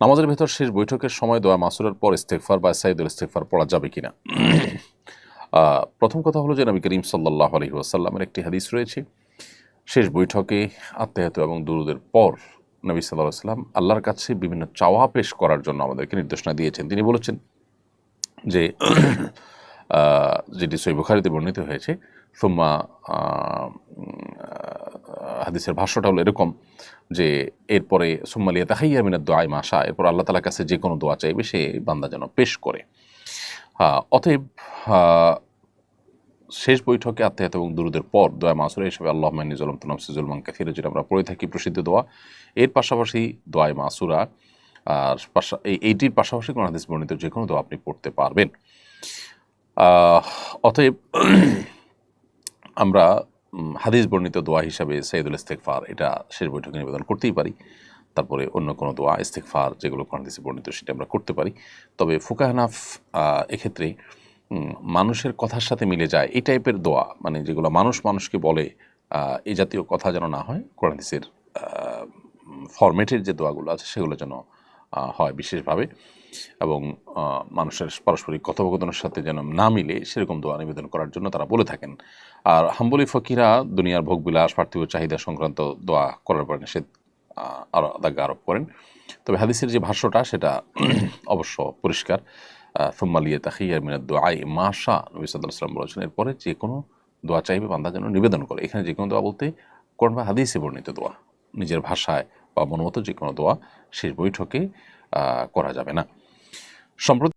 নামাজের ভেতর শেষ বৈঠকের সময় দোয়া মাসুরের পর ইস্তেকফার বা সাইদুল ইস্তেকফার পড়া যাবে কিনা? প্রথম কথা হলো যে নবী করিম সাল্লাহ আলহি আসাল্লামের একটি হাদিস রয়েছে। শেষ বৈঠকে আত্মাহত এবং দুরুদের পর নবী সাল্লাহ সাল্লাম আল্লাহর কাছে বিভিন্ন চাওয়া পেশ করার জন্য আমাদেরকে নির্দেশনা দিয়েছেন। তিনি বলেছেন যে যেটি সৈবখারিতে বর্ণিত হয়েছে, সোম্মা হাদিসের ভাষ্যটা হলো এরকম যে এরপরে সোম্মালিয়া তাহাইয়া মিনার দোয়াই মাসা এরপর আল্লাহ তালার কাছে যে কোনো দোয়া চাইবে, সে বান্দা যেন পেশ করে। অতএব শেষ বৈঠকে আত্মাহাত এবং দুরুদের পর দোয়া মাসুরা হিসেবে আল্লাহ মানিজুলম তনফসিজুলমান কাথির যেটা আমরা পড়ে থাকি প্রসিদ্ধ দোয়া। এর পাশাপাশি দোয়াই মাসুরা, আর এইটির পাশাপাশি কোন হাদিস বর্ণিত যে কোনো দোয়া আপনি পড়তে পারবেন। অতএব, আমরা হাদিস বর্ণিত দোয়া হিসাবে সৈয়দুল ইস্তেকফার এটা শেষ বৈঠকে নিবেদন করতেই পারি। তারপরে অন্য কোনো দোয়া ইস্তেকফার যেগুলো হাদিসে বর্ণিত সেটা আমরা করতে পারি। তবে ফুকাহানাফ এক্ষেত্রে মানুষের কথার সাথে মিলে যায় এই টাইপের দোয়া মানে যেগুলো মানুষ মানুষকে বলে এই জাতীয় কথা যেন না হয়, কোরআন ফরম্যাটের যে দোয়াগুলো আছে সেগুলো যেন হয় বিশেষভাবে এবং মানুষের পারস্পরিক কথোপকথনের সাথে যেন না মিলে সেরকম দোয়া নিবেদন করার জন্য তারা বলে থাকেন। আর হাম্বলি ফকিরা দুনিয়ার ভোগবিলাস পার্থিব চাহিদা সংক্রান্ত দোয়া করার পর নিষেধ আহ, আরও আদাগ্য আরোপ করেন। তবে হাদিসের যে ভাষ্যটা সেটা অবশ্য পরিষ্কার। ফুম্মালিয়া তাহিয়া মিনাদ দোয়াই মাশা নবী সাল্লাম বলেছেন এরপরে যে কোনো দোয়া চাইবে বান্দা যেন নিবেদন করে। এখানে যে কোনো দোয়া বলতে বা হাদিসে বর্ণিত দোয়া। নিজের ভাষায় বা মনোমতো যে কোনো দোয়া শেষ বৈঠকে করা যাবে না। সম্প্রতি